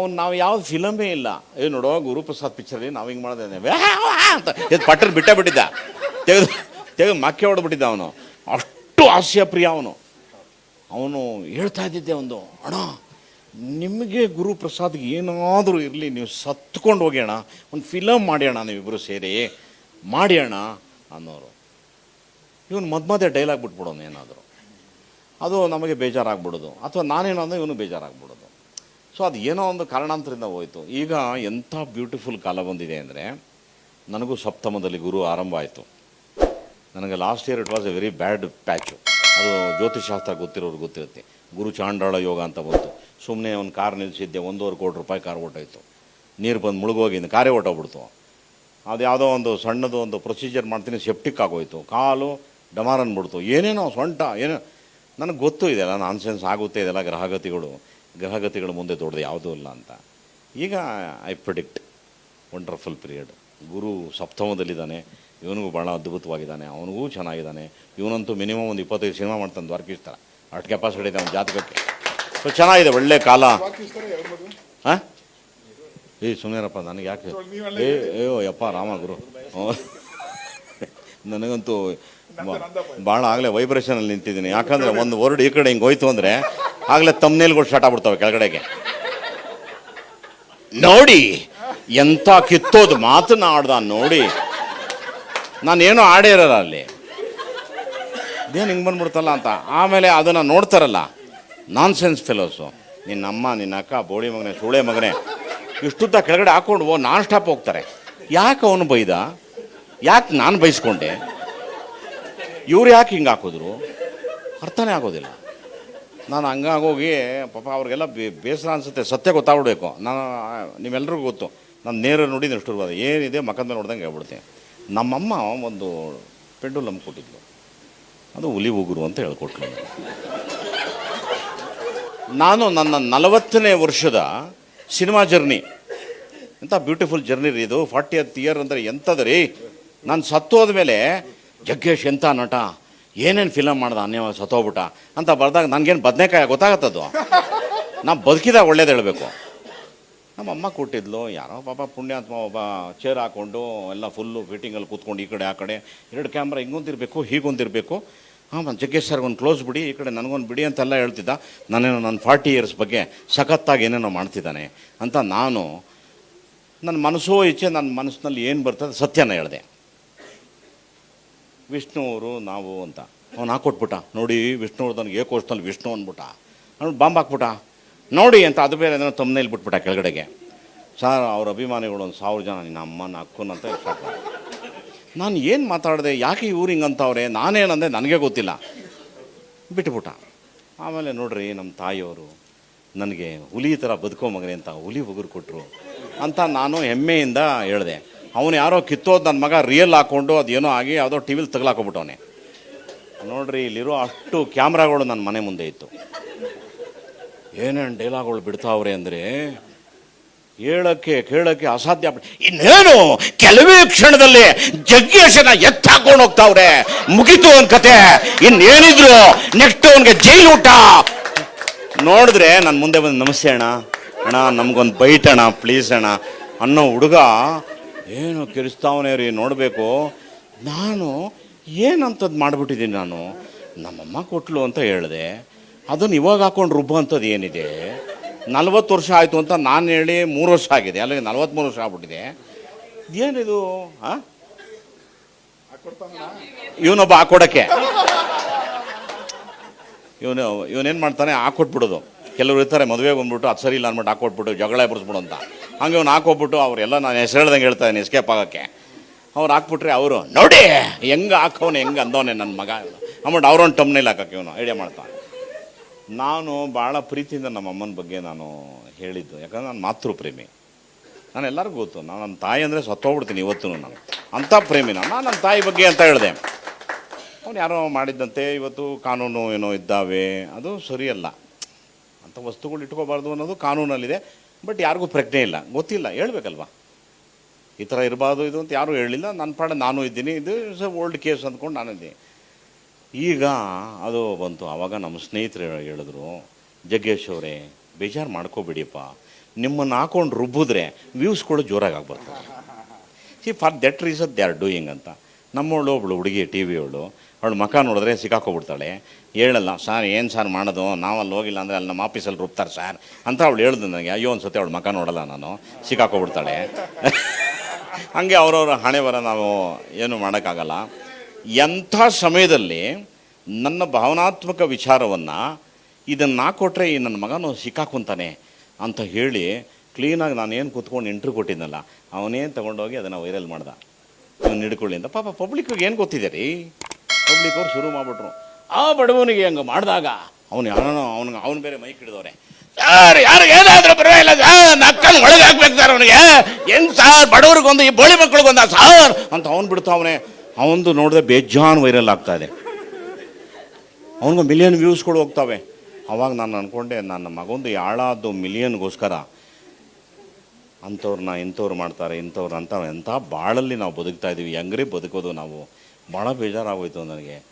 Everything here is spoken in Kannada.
ಅವ್ನು ನಾವು ಯಾವ್ದು ಫಿಲಮೇ ಇಲ್ಲ. ಏ ನೋಡೋ, ಗುರುಪ್ರಸಾದ್ ಪಿಕ್ಚರಲ್ಲಿ ನಾವು ಹಿಂಗೆ ಮಾಡಿದೆ ಅಂತ. ಇದು ಪಟ್ಟರ್ ಬಿಟ್ಟೇ ಬಿಟ್ಟಿದ್ದ. ತೆಗೆದು ತೆಗೆದು ಮಕ್ಕೆ ಹೊಡೆದ್ಬಿಟ್ಟಿದ್ದ ಅವನು. ಅಷ್ಟು ಹಾಸ್ಯ ಪ್ರಿಯ ಅವನು. ಅವನು ಹೇಳ್ತಾ ಇದ್ದಿದ್ದೆ ಒಂದು, ಅಣ್ಣ, ನಿಮಗೆ ಗುರುಪ್ರಸಾದ್ಗೆ ಏನಾದರೂ ಇರಲಿ, ನೀವು ಸತ್ಕೊಂಡು ಹೋಗಿ ಒಂದು ಫಿಲಮ್ ಮಾಡಿ ಅಣ್ಣ ನೀವಿಬ್ಬರು ಸೇರಿ. ಮಾಡಿ ಅಣ್ಣ, ಅನ್ನೋರು. ಇವನು ಮಧ್ಯೆ ಡೈಲಾಗ್ ಬಿಟ್ಬಿಡೋನು ಏನಾದರೂ. ಅದು ನಮಗೆ ಬೇಜಾರಾಗ್ಬಿಡೋದು. ಅಥವಾ ನಾನೇನೋ ಇವನು ಬೇಜಾರಾಗ್ಬಿಡೋದು. ಸೊ ಅದು ಏನೋ ಒಂದು ಕಾರಣಾಂತರದಿಂದ ಹೋಯಿತು. ಈಗ ಎಂಥ ಬ್ಯೂಟಿಫುಲ್ ಕಾಲ ಬಂದಿದೆ ಅಂದರೆ, ನನಗೂ ಸಪ್ತಮದಲ್ಲಿ ಗುರು ಆರಂಭ ಆಯಿತು ನನಗೆ last year it was a very bad patch ಅದು ಜ್ಯೋತಿಷಾಸ್ತ್ರ ಗೊತ್ತಿರೋರು ಗೊತ್ತಿರುತ್ತೆ. ಗುರು ಚಾಂಡಾಳ ಯೋಗ ಅಂತ ಬಂತು. ಸುಮ್ಮನೆ ಒಂದು ಕಾರ್ ನಿಲ್ಲಿಸಿದ್ದೆ ಒಂದೂವರೆ ಕೋಟಿ ರೂಪಾಯಿ ಕಾರ್ ಹೊಟ್ಟೋಯ್ತು ನೀರು ಬಂದು ಮುಳುಗೋಗಿಂದ ಕಾರೇ ಓಟೋಗ್ಬಿಡ್ತು. ಅದು ಯಾವುದೋ ಒಂದು ಸಣ್ಣದು ಒಂದು ಪ್ರೊಸೀಜರ್ ಮಾಡ್ತೀನಿ ಸೆಪ್ಟಿಕ್ ಆಗೋಯ್ತು. ಕಾಲು ಡಮಾರ್ ಅಂದ್ಬಿಡ್ತು ಏನೇನೋ ಸೊಂಟ ಏನೋ ನನಗೆ ಗೊತ್ತು ಇದೆಲ್ಲ ನಾನ್ಸೆನ್ಸ್ ಆಗುತ್ತೆ ಇದೆಲ್ಲ ಗ್ರಹಗತಿಗಳು. ಗ್ರಹಗತಿಗಳು ಮುಂದೆ ದೊಡ್ಡದು ಯಾವುದೂ ಇಲ್ಲ ಅಂತ. ಈಗ ಐ ಪ್ರಿಡಿಕ್ಟ್ ವಂಡರ್ಫುಲ್ ಪೀರಿಯಡ್ ಗುರು ಸಪ್ತಮದಲ್ಲಿದ್ದಾನೆ ಇವನಿಗೂ ಭಾಳ ಅದ್ಭುತವಾಗಿದ್ದಾನೆ ಅವನಿಗೂ ಚೆನ್ನಾಗಿದ್ದಾನೆ. ಇವನಂತೂ ಮಿನಿಮಮ್ ಒಂದು ಇಪ್ಪತ್ತೈದು ಸಿನಿಮಾ ಮಾಡ್ತಾನೆ ದ್ವಾರಕೀಶ್ ಥರ ಅಷ್ಟು ಕೆಪಾಸಿಟಿ ಇದೆ ಅವನ ಜಾತಕಕ್ಕೆ. ಸೊ ಚೆನ್ನಾಗಿದೆ ಒಳ್ಳೆ ಕಾಲ. ಹಾಂ? ಏ ಸುಮ್ಮನೆರಪ್ಪ ನನಗೆ ಯಾಕೆ? ಏ ಅಯ್ಯೋ ಯಪ್ಪ ರಾಮ ಗುರು. ನನಗಂತೂ ಭಾಳ ಆಗಲೇ ವೈಬ್ರೇಷನಲ್ಲಿ ನಿಂತಿದ್ದೀನಿ. ಯಾಕಂದರೆ ಒಂದು ವರ್ಡ್ ಈ ಕಡೆ ಹಿಂಗೆ ಹೋಯ್ತು ಅಂದರೆ ಆಗಲೇ ತಮ್ಮನೇಲ್ಗಳು ಸ್ಟಾರ್ಟ್ ಆಗ್ಬಿಡ್ತವೆ ಕೆಳಗಡೆಗೆ. ನೋಡಿ, ಎಂಥ ಕಿತ್ತೋದು ಆಡ್ದ ನೋಡಿ. ನಾನೇನು ಆಡೇ ಇರಲ್ಲ ಅಲ್ಲಿ. ಏನು ಹಿಂಗೆ ಬಂದ್ಬಿಡ್ತಲ್ಲ ಅಂತ. ಆಮೇಲೆ ಅದನ್ನು ನೋಡ್ತಾರಲ್ಲ. ನಾನ್ ಸೆನ್ಸ್ ಫೆಲೋಸು ನಿನ್ನ ಅಮ್ಮ, ನಿನ್ನ ಅಕ್ಕ, ಬೋಳಿ ಮಗನೇ, ಸೂಳೆ ಮಗನೇ, ಇಷ್ಟುದ್ದ ಕೆಳಗಡೆ ಹಾಕೊಂಡು ನಾನ್ ಸ್ಟಾಪ್ ಹೋಗ್ತಾರೆ. ಯಾಕೆ ಅವನು ಬೈದ? ಯಾಕೆ ನಾನು ಬೈಸ್ಕೊಂಡೆ? ಇವ್ರು ಯಾಕೆ ಹಿಂಗೆ ಹಾಕಿದ್ರು? ಅರ್ಥನೇ ಆಗೋದಿಲ್ಲ. ನಾನು ಹಂಗಾಗೋಗಿ ಪಾಪ ಅವ್ರಿಗೆಲ್ಲ ಬೇಸರ ಅನಿಸುತ್ತೆ. ಸತ್ಯ ಗೊತ್ತಾಗ್ಬಿಡ್ಬೇಕು. ನಾನು ನಿಮ್ಮೆಲ್ಲರಿಗೂ ಗೊತ್ತು. ನಾನು ನೇರ ನೋಡಿ ಇರ್ಬೋದು ಏನಿದೆ ಮಕ್ಕದ ನೋಡ್ದಂಗೆ ಹೇಳ್ಬಿಡ್ತೀನಿ ನಮ್ಮಮ್ಮ ಒಂದು ಪೆಂಡುಲಮ್ ಕೊಟ್ಟಿದ್ಲು. ಅದು ಹುಲಿ ಉಗುರು ಅಂತ ಹೇಳ್ಕೊಟ್ಲು. ನಾನು ನನ್ನ ನಲವತ್ತನೇ ವರ್ಷದ ಸಿನಿಮಾ ಜರ್ನಿ. ಎಂಥ ಬ್ಯೂಟಿಫುಲ್ ಜರ್ನಿ ರೀ ಇದು. ಫಾರ್ಟಿ ಹತ್ ಇಯರ್ ಅಂದರೆ ಎಂಥದ್ರಿ? ನಾನು ಸತ್ತೋದ ಮೇಲೆ ಜಗ್ಗೇಶ್ ಎಂಥ ನಟ? ಏನೇನು ಫಿಲಮ್ ಮಾಡ್ದೆ? ಅನ್ಯ ಸತ್ತೋಗ್ಬಿಟ್ಟ. ಅಂತ ಬರೆದಾಗ ನನಗೇನು ಬದನೇಕಾಯಿ ಗೊತ್ತಾಗತ್ತದು ನಾನು ಬದುಕಿದಾಗ ಒಳ್ಳೇದು ಹೇಳಬೇಕು. ನಮ್ಮ ಅಮ್ಮ ಕೊಟ್ಟಿದ್ಲು ಯಾರೋ ಪಾಪ ಪುಣ್ಯಾತ್ಮ ಒಬ್ಬ ಚೇರ್ ಹಾಕ್ಕೊಂಡು ಎಲ್ಲ ಫುಲ್ಲು ಫಿಟ್ಟಿಂಗಲ್ಲಿ ಕೂತ್ಕೊಂಡು ಈ ಕಡೆ, ಆ ಕಡೆ. ಎರಡು ಕ್ಯಾಮ್ರಾ ಹಿಂಗೊಂದಿರಬೇಕು, ಹೀಗೊಂದಿರಬೇಕು. ಹಾಂ ಒಂದು ಜಗ್ಗೇಶ್ ಸರ್ಗೆ ಒಂದು ಕ್ಲೋಸ್ ಬಿಡಿ, ಈ ಕಡೆ ನನಗೊಂದು ಬಿಡಿ ಅಂತೆಲ್ಲ ಹೇಳ್ತಿದ್ದ. ನಾನೇನೋ ನನ್ನ ಫಾರ್ಟಿ ಇಯರ್ಸ್ ಬಗ್ಗೆ ಸಖತ್ತಾಗಿ ಏನೇನೋ ಮಾಡ್ತಿದ್ದಾನೆ ಅಂತ ನಾನು ನನ್ನ ಮನಸ್ಸೋ ಇಚ್ಛೆ ನನ್ನ ಮನಸ್ಸಿನಲ್ಲಿ ಏನು ಬರ್ತದೆ ಸತ್ಯನ ಹೇಳಿದೆ. ವಿಷ್ಣು ಅವರು ನಾವು ಅಂತ. ಅವ್ನು ಹಾಕೊಟ್ಬಿಟ್ಟ. ನೋಡಿ ವಿಷ್ಣುವರ್ಧನ್ಗೆ ಏಕೋಷ್ನಲ್ಲಿ ವಿಷ್ಣು ಅಂದ್ಬಿಟ್ಟ. ಅವ್ನು ಬಾಂಬ್ ಹಾಕ್ಬಿಟ್ಟ. ನೋಡಿ ಅಂತ ಅದು ಬೇರೆ ಏನೋ ತಮ್ಮನೇಲಿ ಬಿಟ್ಬಿಟ್ಟ ಕೆಳಗಡೆಗೆ. ಸರ್, ಅವ್ರ ಅಭಿಮಾನಿಗಳು ಒಂದು ಸಾವಿರ ಜನ ನಿನ್ನ ಅಮ್ಮನ ಅಕ್ಕನ ಅಂತ ನಾನು ಏನು ಮಾತಾಡಿದೆ? ಯಾಕೆ ಇವ್ರು ಹಿಂಗಂತವ್ರೆ ನಾನೇನಂದೆ? ನನಗೆ ಗೊತ್ತಿಲ್ಲ. ಬಿಟ್ಬಿಟ್ಟ. ಆಮೇಲೆ ನೋಡ್ರಿ ನಮ್ಮ ತಾಯಿಯವರು ನನಗೆ ಹುಲಿ ಥರ ಬದುಕೋ ಮಗನೆ ಅಂತ ಹುಲಿ ಉಗುರು ಕೊಟ್ಟರು ಅಂತ ನಾನು ಹೆಮ್ಮೆಯಿಂದ ಹೇಳಿದೆ. ಅವನು ಯಾರೋ ಕಿತ್ತೋದು ನನ್ನ ಮಗ ರಿಯಲ್ ಹಾಕ್ಕೊಂಡು ಅದೇನೋ ಆಗಿ ಯಾವುದೋ ಟಿ ವಿಲಿ ತಗಲಾಕೊಬಿಟ್ಟವನೆ. ನೋಡ್ರಿ, ಇಲ್ಲಿರೋ ಅಷ್ಟು ಕ್ಯಾಮ್ರಾಗಳು ನನ್ನ ಮನೆ ಮುಂದೆ ಇತ್ತು. ಏನೇನು ಡೈಲಾಗ್ಗಳು ಬಿಡ್ತಾವ್ರೆ ಅಂದರೆ, ಹೇಳಕ್ಕೆ, ಕೇಳಕ್ಕೆ ಅಸಾಧ್ಯ ಇನ್ನೇನು ಕೆಲವೇ ಕ್ಷಣದಲ್ಲಿ ಜಗ್ಗೇಶನ ಎತ್ತಾಕೊಂಡು ಹೋಗ್ತಾವ್ರೆ. ಮುಗೀತು ಅವನ್ ಕತೆ. ಇನ್ನೇನಿದ್ರು ನೆಕ್ಸ್ಟ್ ಅವನಿಗೆ ಜೈಲು ಊಟ. ನೋಡಿದ್ರೆ ನನ್ನ ಮುಂದೆ ಬಂದು ನಮಸ್ತೆ ಅಣ್ಣ. ಅಣ್ಣ, ನಮ್ಗೊಂದು ಬೈಟ್ ಅಣ್ಣ ಪ್ಲೀಸ್ ಅಣ್ಣ. ಅನ್ನೋ ಹುಡುಗ ಏನು ಕಿರಿಸ್ತಾವನೇ ರೀ ನೋಡಬೇಕು. ನಾನು ಏನಂಥದ್ದು ಮಾಡಿಬಿಟ್ಟಿದ್ದೀನಿ ನಾನು? ನಮ್ಮಮ್ಮ ಕೊಟ್ಲು ಅಂತ ಹೇಳಿದೆ. ಅದನ್ನು ಇವಾಗ ಹಾಕೊಂಡು ರುಬ್ಬೋ ಅಂಥದ್ದು ಏನಿದೆ? ನಲ್ವತ್ತು ವರ್ಷ ಆಯಿತು ಅಂತ ನಾನು ಹೇಳಿ ಮೂರು ವರ್ಷ ಆಗಿದೆ. ಅಲ್ಲಿಗೆ ನಲ್ವತ್ತ್ಮೂರು ವರ್ಷ ಆಗ್ಬಿಟ್ಟಿದೆ. ಏನಿದು ಹಾಂ ಇವನೊಬ್ಬ ಹಾಕೊಡಕ್ಕೆ ಇವನು, ಇವನೇನು ಮಾಡ್ತಾನೆ? ಹಾಕೊಟ್ಬಿಡೋದು ಕೆಲವರು ಇರ್ತಾರೆ ಮದುವೆಗೆ ಬಂದ್ಬಿಟ್ಟು ಅದು ಸರಿ ಇಲ್ಲ ಅಂದ್ಬಿಟ್ಟು ಹಾಕೊಟ್ಬಿಟ್ಟು ಜಗಳ ಎಬ್ಬರಿಸ್ಬಿಡು ಅಂತ. ಹಂಗೆ ಅವ್ನು ಹಾಕೋಬಿಟ್ಟು ಅವರೆಲ್ಲ ನಾನು ಹೆಸರು ಹೇಳ್ದಂಗೆ ಹೇಳ್ತಾನೆ ಎಸ್ಕೇಪ್ ಆಗೋಕ್ಕೆ. ಅವ್ರು ಹಾಕ್ಬಿಟ್ರೆ ಅವರು, ನೋಡಿ, ಹೆಂಗೆ ಹಾಕೋನೆ ಹೆಂಗೆ ಅಂದವನೆ ನನ್ನ ಮಗ. ಅಮೌಂಟ್ ಅವ್ರೊಂದು ಟಮ್ನೇಲಿ ಹಾಕಕ್ಕೆ ಇವನು ಐಡಿಯಾ ಮಾಡ್ತಾನೆ. ನಾನು ಭಾಳ ಪ್ರೀತಿಯಿಂದ ನಮ್ಮ ಅಮ್ಮನ ಬಗ್ಗೆ ನಾನು ಹೇಳಿದ್ದು, ಯಾಕಂದ್ರೆ ನಾನು ಮಾತೃ ಪ್ರೇಮಿ ನಾನು ಎಲ್ಲರಿಗೂ ಗೊತ್ತು, ನಾನು ನನ್ನ ತಾಯಿ ಅಂದರೆ ಸತ್ತೋಗ್ಬಿಡ್ತೀನಿ ಇವತ್ತು ನಾನು. ಅಂಥ ಪ್ರೇಮಿ ನಾನು ನನ್ನ ತಾಯಿ ಬಗ್ಗೆ ಅಂತ ಹೇಳಿದೆ. ಅವ್ನು ಯಾರೋ ಮಾಡಿದ್ದಂತೆ, ಇವತ್ತು ಕಾನೂನು ಏನೋ ಇದ್ದಾವೆ, ಅದು ಸರಿಯಲ್ಲ. ಅಂಥ ವಸ್ತುಗಳು ಇಟ್ಕೋಬಾರ್ದು ಅನ್ನೋದು ಕಾನೂನಲ್ಲಿದೆ. ಬಟ್ ಯಾರಿಗೂ ಪ್ರಜ್ಞೆ ಇಲ್ಲ. ಗೊತ್ತಿಲ್ಲ. ಹೇಳ್ಬೇಕಲ್ವಾ? ಈ ಥರ ಇರಬಾರ್ದು, ಇದು ಅಂತ ಯಾರೂ ಹೇಳಿಲ್ಲ ನನ್ನ ಪಾಡ ನಾನು ಇದ್ದೀನಿ. ಇದು ಇಸ್ ಓಲ್ಡ್ ಕೇಸ್ ಅಂದ್ಕೊಂಡು ನಾನು ಇದ್ದೀನಿ. ಈಗ ಅದು ಬಂತು. ಆವಾಗ ನಮ್ಮ ಸ್ನೇಹಿತರು ಹೇಳಿದ್ರು, ಜಗ್ಗೇಶ್ ಅವರೇ, ಬೇಜಾರು ಮಾಡ್ಕೋಬೇಡಿಯಪ್ಪ. ನಿಮ್ಮನ್ನು ಹಾಕೊಂಡು ರುಬ್ಬಿದ್ರೆ ಕೂಡ ಜೋರಾಗಿ ಆಗ್ಬರ್ತಾರೆ see for that reason they are doing ಅಂತ. ನಮ್ಮವಳು ಒಬ್ಳು ಹುಡುಗಿ, ಟಿ ವಿಯವಳು ಅವಳು ಮಖ ನೋಡಿದ್ರೆ ಸಿಕ್ಕಾಕೊಬಿಡ್ತಾಳೆ. ಹೇಳಲ್ಲ, ಸರ್, ಏನು ಸರ್ ಮಾಡೋದು? ನಾವು ಅಲ್ಲಿ ಹೋಗಿಲ್ಲ ಅಂದರೆ ಅಲ್ಲಿ ನಮ್ಮ ಆಫೀಸಲ್ಲಿ ರುಬ್ತಾರೆ ಸರ್. ಅಂತ ಅವಳು ಹೇಳ್ದು ನನಗೆ, ಅಯ್ಯೋ ಅನ್ಸುತ್ತೆ ಅವಳು ಮಖ ನೋಡಲ್ಲ ನಾನು. ಸಿಕ್ಕಾಕೊಬಿಡ್ತಾಳೆ. ಹಾಗೆ ಅವ್ರವ್ರ ಹಣೆ ಬರ ನಾವು ಏನು ಮಾಡೋಕ್ಕಾಗಲ್ಲ. ಎಂಥ ಸಮಯದಲ್ಲಿ ನನ್ನ ಭಾವನಾತ್ಮಕ ವಿಚಾರವನ್ನು, ಇದನ್ನು ನಾ ಕೊಟ್ಟರೆ ಈ ನನ್ನ ಮಗನು ಸಿಕ್ಕಾಕೊಂತಾನೆ ಅಂತ ಹೇಳಿ ಕ್ಲೀನಾಗಿ ನಾನು ಏನು ಕೂತ್ಕೊಂಡು ಇಂಟ್ರ್ಯೂ ಕೊಟ್ಟಿದ್ನಲ್ಲ ಅವನೇನು ತೊಗೊಂಡೋಗಿ ಅದನ್ನು ವೈರಲ್ ಮಾಡ್ದೆ. ಇವನು ಹಿಡ್ಕೊಳ್ಳಿ ಅಂತ. ಪಾಪ ಪಬ್ಲಿಕ್ಕಿಗೆ ಏನು ಗೊತ್ತಿದೆ ರೀ? ಪಬ್ಲಿಕ್ ಅವ್ರು ಶುರು ಮಾಡಿಬಿಟ್ರು. ಆ ಬಡವನಿಗೆ ಹಂಗೆ ಮಾಡಿದಾಗ ಅವನು ಯಾರೋ ಅವನಿಗೆ ಅವನು ಬೇರೆ ಮೈಕ್ ಹಿಡಿದವ್ರೆ. ಸರ್, ಯಾರಿಗೆ ಏನಾದರೂ ಪರವಾಗಿಲ್ಲ, ಸರ್ ನಕ್ಕನ್ನು ಒಳಗೆ ಹಾಕ್ಬೇಕು ಸರ್ ಅವನಿಗೆ. ಏನು ಸಾರ್, ಬಡವ್ರಿಗೊಂದು ಈ ಬೋಳಿ ಮಕ್ಕಳಿಗೊಂದ ಸಾರ್? ಅಂತ ಅವನು ಬಿಡ್ತಾವನೆ ಅವನದು ನೋಡಿದ್ರೆ ಬೇಜಾನ್ ವೈರಲ್ ಆಗ್ತಾ ಇದೆ. ಅವನಿಗೆ ಮಿಲಿಯನ್ ವ್ಯೂಸ್ಗಳು ಹೋಗ್ತಾವೆ. ಅವಾಗ ನಾನು ಅಂದ್ಕೊಂಡೆ ನನ್ನ ಮಗೊಂದು ಯಾಳಾದ್ದು ಮಿಲಿಯನ್ಗೋಸ್ಕರ ಅಂಥವ್ರನ್ನ ಇಂಥವ್ರು ಮಾಡ್ತಾರೆ, ಇಂಥವ್ರು ಅಂತ ಎಂಥ ಬಾಳಲ್ಲಿ ನಾವು ಬದುಕ್ತಾ ಇದ್ದೀವಿ ಹೆಂಗ್ರಿ ಬದುಕೋದು ನಾವು? ಭಾಳ ಬೇಜಾರಾಗೋಯಿತು ನನಗೆ.